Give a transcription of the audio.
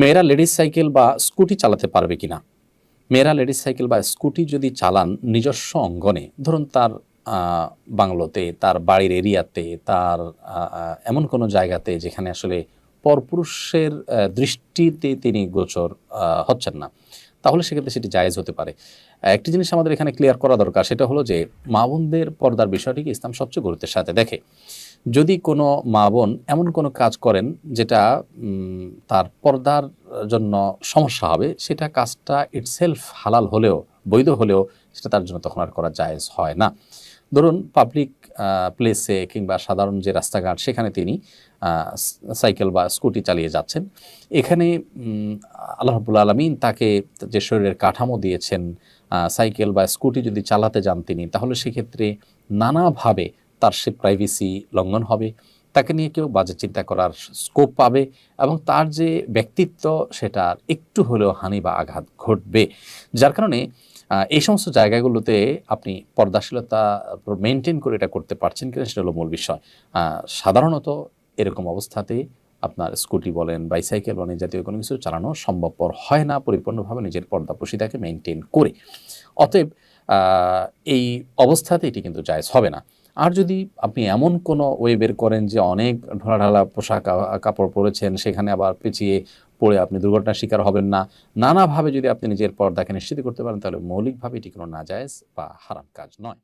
মেয়েরা ladies cycle বা scooty চালাতে পারবে কিনা? মেয়েরা লেডিস সাইকেল বা স্কুটি যদি চালান নিজস্ব অঙ্গনে, ধরুন তার বাংলোতে, তার বাড়ির এরিয়াতে, তার এমন কোনো জায়গাতে যেখানে আসলে পরপুরুষের দৃষ্টিতে তিনি গোচর হচ্ছেন না, তাহলে সেক্ষেত্রে সেটি জায়েজ হতে পারে। একটি জিনিস আমাদের এখানে ক্লিয়ার করা দরকার, সেটা হলো যে মা বোনদের পর্দার বিষয়টিকে ইসলাম সবচেয়ে গুরুত্বের সাথে দেখে। যদি কোনো মা বোন এমন কোনো কাজ করেন যেটা তার পর্দার জন্য সমস্যা হবে, সেটা কাজটা ইটসেলফ হালাল হলেও, বৈধ হলেও, সেটা তার জন্য তখন আর করা জায়েজ হয় না। ধরুন পাবলিক প্লেসে কিংবা সাধারণ যে রাস্তাঘাট, সেখানে তিনি সাইকেল বা স্কুটি চালিয়ে যাচ্ছেন। এখানে আল্লাহ রাব্বুল আলমিন তাকে যে শরীরের কাঠামো দিয়েছেন সাইকেল বা স্কুটি যদি চালাতে যান তিনি, তাহলে সেক্ষেত্রে নানাভাবে তার সে প্রাইভেসি লঙ্ঘন হবে, তাকে নিয়ে কেউ বাজে চিন্তা করার স্কোপ পাবে এবং তার যে ব্যক্তিত্ব সেটার একটু হলেও হানি বা আঘাত ঘটবে। যার কারণে এই সমস্ত জায়গাগুলোতে আপনি পর্দাশীলতা মেনটেন করে এটা করতে পারছেন কিনা সেটা হলো মূল বিষয়। সাধারণত এরকম অবস্থাতে আপনার স্কুটি বলেন বাইসাইকেল বলেন জাতীয় কোনো কিছু চালানো সম্ভবপর হয় না, পরিপূর্ণভাবে নিজের পর্দা পুশিদাকে মেনটেন করে। অতএব এই অবস্থাতে এটি কিন্তু জায়জ হবে না। আর যদি আপনি এমন কোনো ওয়ে বের করেন যে অনেক ঢোলাঢালা পোশাক কাপড় পরেছেন, সেখানে আবার পিছিয়ে পড়ে আপনি দুর্ঘটনার শিকার হবেন না। নানাভাবে যদি আপনি নিজের পর্দাকে নিশ্চিত করতে পারেন, তাহলে মৌলিকভাবে এটি কোনো নাজায়জ বা হারাম কাজ নয়।